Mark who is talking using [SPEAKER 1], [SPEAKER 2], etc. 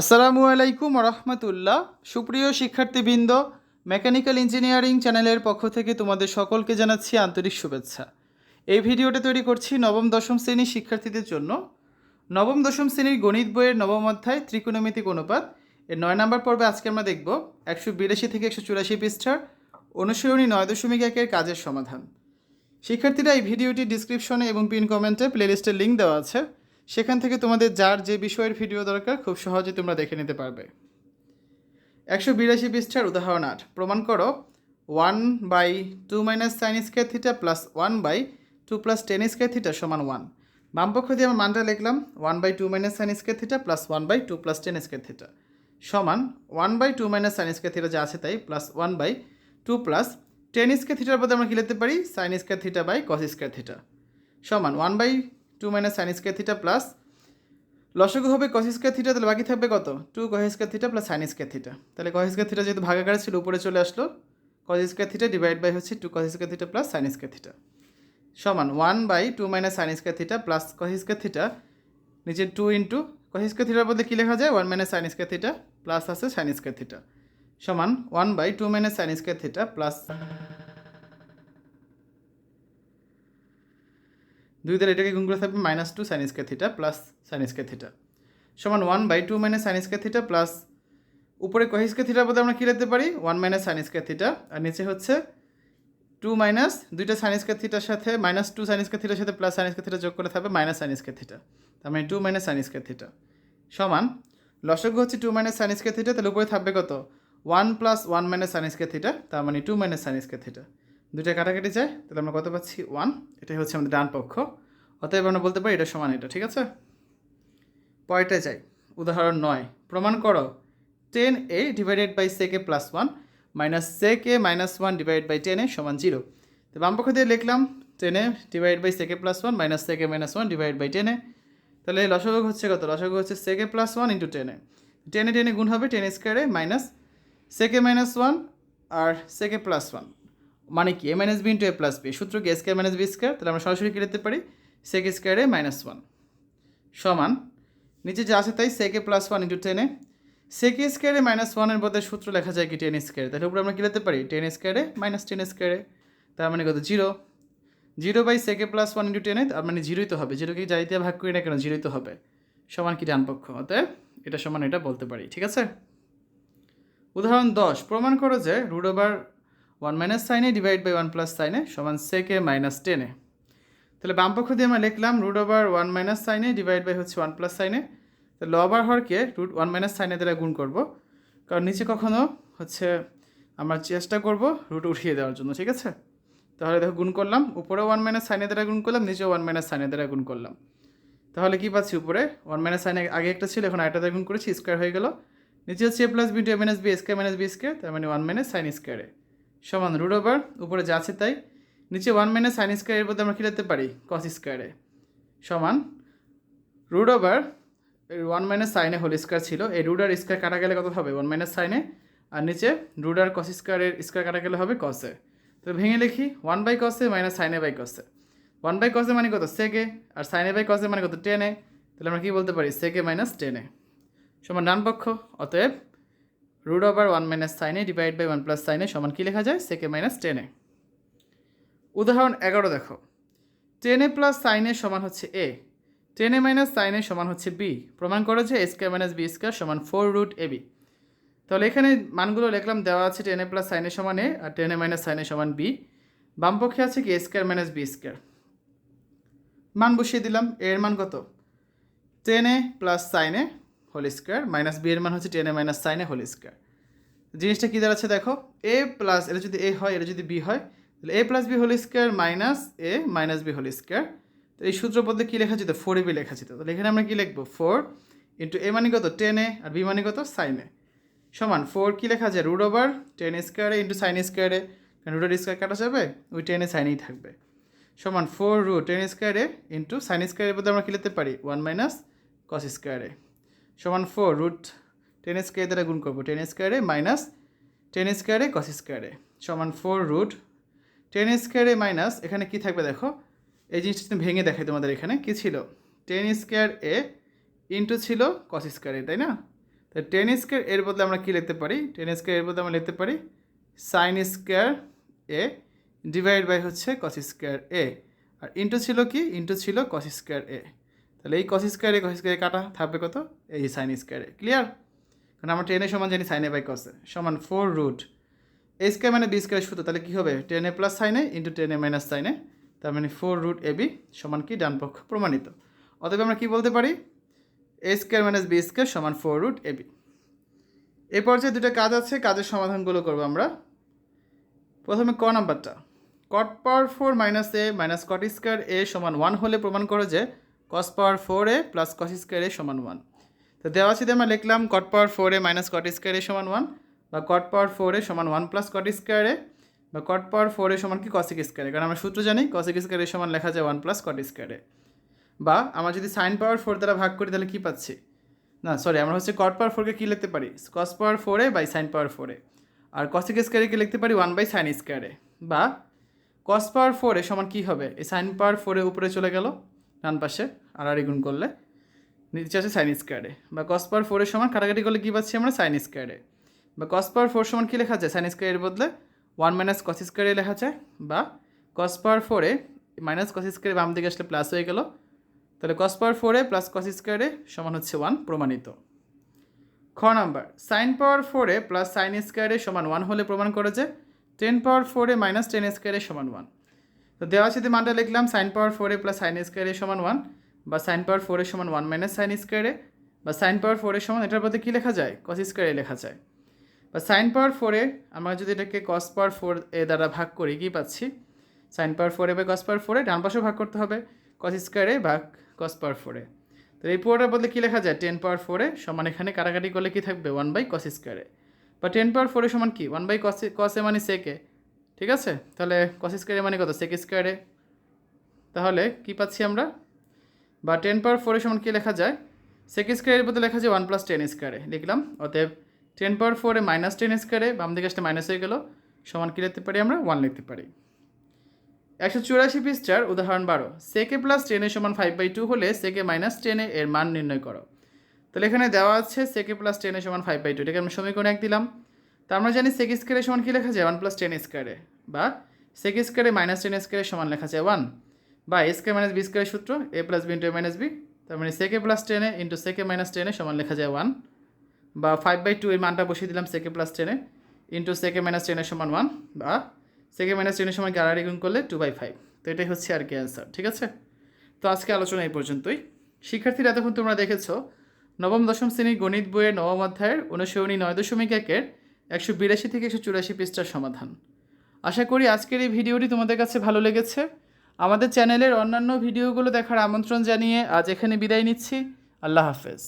[SPEAKER 1] আসসালামু আলাইকুম রহমতুল্লাহ সুপ্রিয় শিক্ষার্থীবৃন্দ, মেকানিক্যাল ইঞ্জিনিয়ারিং চ্যানেলের পক্ষ থেকে তোমাদের সকলকে জানাচ্ছি আন্তরিক শুভেচ্ছা। এই ভিডিওটা তৈরি করছি নবম দশম শ্রেণির শিক্ষার্থীদের জন্য। নবম দশম শ্রেণির গণিত বইয়ের নবম অধ্যায় ত্রিকোণমিতিক অনুপাত। এর নয় নম্বর পর্বে আজকে আমরা দেখব একশো বিরাশি থেকে একশো চুরাশি পৃষ্ঠার অনুসরণী নয় দশমিক একের কাজের সমাধান। শিক্ষার্থীরা এই ভিডিওটি ডিসক্রিপশনে এবং পিন কমেন্টে প্লেলিস্টের লিঙ্ক দেওয়া আছে। সেখান থেকে তোমাদের যার যে বিষয়ের ভিডিও দরকার, খুব সহজে তোমরা দেখে নিতে পারবে। একশো বিরাশি পৃষ্ঠার উদাহরণ আট। প্রমাণ করো। One by two minus sine square theta plus one by two plus tan square theta সমান ওয়ান। বাম পক্ষ দিয়ে আমার মানটা লিখলাম। One by two minus sine square theta plus one by two plus tan square theta সমান one by two minus sine square theta যা আছে তাই plus one by two plus tan square থিটার বদলে আমরা কী লিখতে পারি? Sine square theta by cos square theta সমান one by two minus sine square theta plus লসগু হবে কস স্কোয়ার থিটা তাহলে বাকি থাকবে কত? Two cos square theta plus sine square theta তাহলে কস স্কোয়ার থিটা যেহেতু ভাগাকারে ছিল, উপরে চলে আসলো cos square theta divide by হচ্ছে two cos square theta plus sine square theta সমান one by two minus sine square theta plus cos square theta নিচে two into cos square থিটার বদলে কী লেখা যায়? One minus sine square theta plus আছে sine square theta সমান one by two minus sine square theta plus দুই দ্বারা এটাকে গুণ করে থাকবে minus two sine square theta plus sine square theta সমান one by two minus sine square theta plus উপরে কহি স্কোয়ার থিটার বদলে আমরা কী লিখতে পারি one minus sine square theta আর নিচে হচ্ছে টু মাইনাস দুইটা সাইন স্কোয়ার থিটার সাথে মাইনাস টু সাইন স্কোয়ার থিটার সাথে প্লাস সাইন স্কোয়ার থিটা যোগ করে থাকবে মাইনাস সাইন স্কোয়ার থিটা তার মানে two minus sine square theta সমান লসগু হচ্ছে two minus sine square theta তাহলে উপরে থাকবে কত one plus one minus sine square theta তার মানে two minus sine square theta দুইটা কাটাকাটি যায়, তাহলে আমরা কত পাচ্ছি? ওয়ান এটাই হচ্ছে আমাদের ডান পক্ষ। অতএব আমরা বলতে পারি এটা সমান এটা, ঠিক আছে? পরেরটায় যাই। উদাহরণ নয়। প্রমাণ করো। Tan A divided by sec A plus one minus sec A minus one divide by tan A সমান জিরো তো বাম পক্ষ দিয়ে লিখলাম tan A divide by sec A plus one minus sec A minus one divide by tan A তাহলে লসগক হচ্ছে কত? লসগক হচ্ছে sec A plus one into tan A tan A tan A গুণ হবে tan square A minus sec minus one R sec plus one মানে কি? A minus B into A plus B সূত্র কি? স্কোয়ার মাইনাস বি স্কোয়ার তাহলে আমরা সরাসরি কি লিখতে পারি? সেক স্কোয়ারে মাইনাস ওয়ান সমান। নিচে যা আছে তাই সেকে প্লাস ওয়ান ইন্টু টেনে সেকে স্কোয়ারে মাইনাস ওয়ানের বদলে সূত্র লেখা যায় কি টেন স্কোয়ারে তাহলে উপরে আমরা কী লিখতে পারি? টেন স্কোয়ারে মাইনাস টেন স্কোয়ারে তার মানে কত? Zero zero by sec A plus one into tan A তার মানে জিরোই তো হবে। জিরোকে যাই দিয়ে ভাগ করি না কেন? জিরোই তো হবে। সমান কি ডান পক্ষ? অতএব এটা সমান এটা বলতে পারি। ঠিক আছে? উদাহরণ দশ। প্রমাণ করো যে root over one minus sine A divide by one plus sine A সমান সেকে মাইনাস টেনে তাহলে বাম পক্ষ দিয়ে আমরা লিখলাম রুট ওভার ওয়ান মাইনাস সাইনে ডিভাইড বাই হচ্ছে ওয়ান প্লাস সাইনে তো লবার হরকে রুট ওয়ান মাইনাস সাইনে দ্বারা গুণ করব। কারণ নিচে কখনো হচ্ছে আমরা চেষ্টা করব রুট উঠিয়ে দেওয়ার জন্য, ঠিক আছে? তাহলে দেখো গুণ করলাম, উপরে ওয়ান মাইনাস সাইনে দ্বারা গুণ করলাম, নিচে ওয়ান মাইনাস সাইনে দ্বারা গুণ করলাম। তাহলে কী পাচ্ছি উপরে? ওয়ান মাইনাস সাইনে আগে একটা ছিল, এখন আরেকটা দ্বারা গুণ করেছি স্কোয়ার হয়ে গেল। নিচে হচ্ছে A plus B two A minus B square minus B square তার মানে ওয়ান মাইনাস সাইন স্কোয়ারে সমান রুট ওভার উপরে যা আছে তাই। নিচে ওয়ান মাইনাস সাইন স্কোয়ারের বলতে আমরা কী লিখতে পারি? কস স্কোয়ারে সমান root over one minus sine A whole square ছিল। এই রুট আর স্কোয়ার কাটা গেলে কত হবে? ওয়ান মাইনাস সাইনে আর নিচে রুট আর কস স্কোয়ারের স্কোয়ার কাটা গেলে হবে কসে তো ভেঙে লিখি one by cos A minus sine A by cos A one by cos A মানে কত? সেকে আর সাইনে বাই কসে মানে কত? টেনে তাহলে আমরা কী বলতে পারি? সেকে মাইনাস টেনে সমান ডান পক্ষ, অতএব root over one minus sine A divide by one plus sine A সমান কী লেখা যায়? সেকে মাইনাস টেনে উদাহরণ এগারো দেখো। টেনে প্লাস সাইনে সমান হচ্ছে এ টেনে মাইনাস সাইনে সমান হচ্ছে বি প্রমাণ করো যে A square minus B square সমান ফোর রুট এ বি তাহলে এখানে মানগুলো লিখলাম, দেওয়া আছে টেনে প্লাস সাইনে সমান এ আর টেনে মাইনাস সাইনে সমান বি বামপক্ষে আছে কি? A square minus B square মান বসিয়ে দিলাম। এর মান কত? টেনে প্লাস সাইনে হোল স্কোয়ার, মাইনাস বি এর মান হচ্ছে টেনে মাইনাস সাইনে হোল স্কোয়ার। জিনিসটা কী দাঁড়াচ্ছে দেখো? এ প্লাস, এটা যদি এ হয়, এটা যদি বি হয়, তাহলে A plus B whole square minus A minus B whole square. তো এই সূত্র বলতে কী লেখা যেত? ফোর এ বি লেখা যেত। তাহলে এখানে আমরা কী লিখব? ফোর ইন্টু এ মানে কত? টেন এ, আর বি মানে কত? সাইনে সমান ফোর কী লেখা যায় root over tan square A into sine square A কারণ রুটের স্কোয়ার কাটা যাবে, ওই টেনে সাইনেই থাকবে। সমান four root tan square A into sine স্কোয়ারের বলতে আমরা কী লিখতে পারি? ওয়ান মাইনাস কস স্কোয়ারে সমান ফোর রুট টেন স্কোয়ার দ্বারা গুণ করব। Ten square A minus ten square A cos square A সমান four root tan square A minus এখানে কি থাকবে দেখো? এই জিনিসটা কিন্তু ভেঙে দেখাই তোমাদের এখানে কি ছিল? টেন স্কোয়ার এ ইন্টু ছিল কস স্কোয়ারে তাই না? তো টেন স্কোয়ার এর বদলে আমরা কী লিখতে পারি? টেন স্কোয়ার এর বদলে আমরা লিখতে পারি sine square A divide by হচ্ছে কস স্কোয়ার এ। আর ইন্টু ছিল কি? ইন্টু ছিল কস স্কোয়ার এ। তাহলে এই কস স্কোয়ারে কস স্কোয়ারে কাটা, থাকবে কত? এই সাইন স্কোয়ারে ক্লিয়ার কারণ আমরা টেনের সমান জানি sine A by cos A সমান ফোর রুট এ স্কোয়ার মানে বি স্কোয়ার সূত্র তাহলে কী হবে? Tan A plus sine A into tan A minus sine A তার মানে ফোর রুট এ বি সমান কি? ডান পক্ষ, প্রমাণিত। অতএব আমরা কি বলতে পারি? A square minus B square সমান ফোর রুট এ বি এই পর্যায়ে দুটো কাজ আছে, কাজের সমাধানগুলো করব আমরা। প্রথমে ক নাম্বারটা। Cot power four minus A minus cot square A সমান ওয়ান হলে প্রমাণ করো যে cos power four A plus cos square A সমান ওয়ান তো দেওয়া আছে আমরা লিখলাম cot power four A minus cot square A সমান ওয়ান বা কট পাওয়ার ফোর এ সমান one plus cot square A বা কট পাওয়ার ফোর এ সমান কি কসিক স্কোয়ার এ কারণ আমরা সূত্র জানি কসিক স্কোয়ার এ সমান লেখা যায় one plus cot square A বা আমরা যদি সাইন পাওয়ার ফোর দ্বারা ভাগ করি তাহলে কী পাচ্ছি না সরি আমরা হচ্ছে কট পাওয়ার ফোরকে কী লিখতে পারি cos power four A by sine power four A আর কসিক স্কোয়ারকে লিখতে পারি ওয়ান বাই সাইন স্কোয়ারে বা কস পাওয়ার ফোরে সমান কী হবে এই সাইন পাওয়ার ফোরে উপরে চলে গেল ডান পাশে আর গুণ করলে নিচে আছে সাইন স্কোয়ারে বা কস পাওয়ার ফোরের সমান কাটাকাটি করলে কী পাচ্ছি আমরা? সাইন স্কোয়ারে বা কস পাওয়ার ফোর সমান কী লেখা যায় সাইন স্কোয়ারের বদলে ওয়ান মাইনাস কস স্কোয়ারে লেখা যায় বা কস পাওয়ার ফোরে মাইনাস কস স্কোয়ারে বাম দিকে আসলে প্লাস হয়ে গেল। তাহলে কস পাওয়ার ফোরে প্লাস কস স্কোয়ারে সমান হচ্ছে ওয়ান প্রমাণিত। খ নাম্বার সাইন পাওয়ার ফোরে প্লাস সাইন স্কোয়ারে সমান ওয়ান হলে প্রমাণ করে যে টেন পাওয়ার ফোরে মাইনাস টেন স্কোয়ারে সমান ওয়ান তো দেওয়া আছে মানটা লিখলাম সাইন পাওয়ার ফোরে প্লাস সাইন স্কোয়ারে সমান ওয়ান বা সাইন পাওয়ার ফোরে সমান ওয়ান মাইনাস সাইন স্কোয়ারে বা সাইন পাওয়ার ফোরের সমান এটার মধ্যে কী লেখা যায় কস স্কোয়ারে লেখা যায় বা সাইন পাওয়ার ফোরে আমরা যদি এটাকে কস পাওয়ার ফোর এ দ্বারা ভাগ করি কী পাচ্ছি সাইন পাওয়ার ফোরে বা কস পাওয়ার ফোরে ডান পাশেও ভাগ করতে হবে কস স্কোয়ারে ভাগ কস পাওয়ার ফোরে তো এই পুরোটার বদলে কী লেখা যায় টেন পাওয়ার ফোরে সমান এখানে কাটাকাটি করলে কী থাকবে ওয়ান বাই কস স্কোয়ারে বা টেন পাওয়ার ফোরে সমান কি ওয়ান বাই কস কসে মানে সেকে ঠিক আছে? তাহলে কস স্কোয়ারে মানে কত? সেক স্কোয়ারে তাহলে কি পাচ্ছি আমরা? বা টেন পাওয়ার ফোরের সমান কী লেখা যায়? সেক স্কোয়ারের বদলে লেখা যায় ওয়ান প্লাস টেন স্কোয়ারে লিখলাম। অতএব টেন পাওয়ার ফোরে মাইনাস টেন স্কোয়ারে বাম দিকে আসতে মাইনাস হয়ে গেল। সমান কী লিখতে পারি আমরা? ওয়ান লিখতে পারি। একশো চুরাশি পৃষ্ঠার উদাহরণ বারো। সেকে প্লাস টেনের সমান ফাইভ বাই টু হলে সেকে মাইনাস টেনে এর মান নির্ণয় করো। তাহলে এখানে দেওয়া আছে সেকে প্লাস টেনের সমান ফাইভ বাই টু এটাকে আমরা সমীকরণ এক দিলাম। তা আমরা জানি সেক স্কোয়ারের সমান কী লেখা যায়? ওয়ান প্লাস টেন স্কোয়ারে বা সেক স্কোয়ারে মাইনাস টেন স্কোয়ারের সমান লেখা যায় ওয়ান বা এ স্কোয়ার মাইনাস বি স্কোয়ারের সূত্র A plus B into A minus B তার মানে সেকে প্লাস টেনে ইন্টু সেকে মাইনাস টেনে সমান লেখা যায় ওয়ান বা ফাইভ বাই টু এর মানটা বসিয়ে দিলাম সেকে প্লাস টেনে ইন্টু সেকে মাইনাস টেনের সমান ওয়ান বা সেকে মাইনাস টেনের সমান গ্যারারি গুণ করলে টু বাই ফাইভ তো এটাই হচ্ছে আর কি অ্যান্সার ঠিক আছে? তো আজকে আলোচনা এই পর্যন্তই। শিক্ষার্থীরা, এতক্ষণ তোমরা দেখেছ, নবম দশম শ্রেণির গণিত বইয়ের নবম অধ্যায়ের অনুসরণী নয় দশমিক একের একশো বিরাশি থেকে একশো চুরাশি পৃষ্ঠার সমাধান। আশা করি আজকের এই ভিডিওটি তোমাদের কাছে ভালো লেগেছে। আমাদের চ্যানেলের অন্যান্য ভিডিওগুলো দেখার আমন্ত্রণ জানিয়ে আজ এখানে বিদায় নিচ্ছি। আল্লাহ হাফেজ।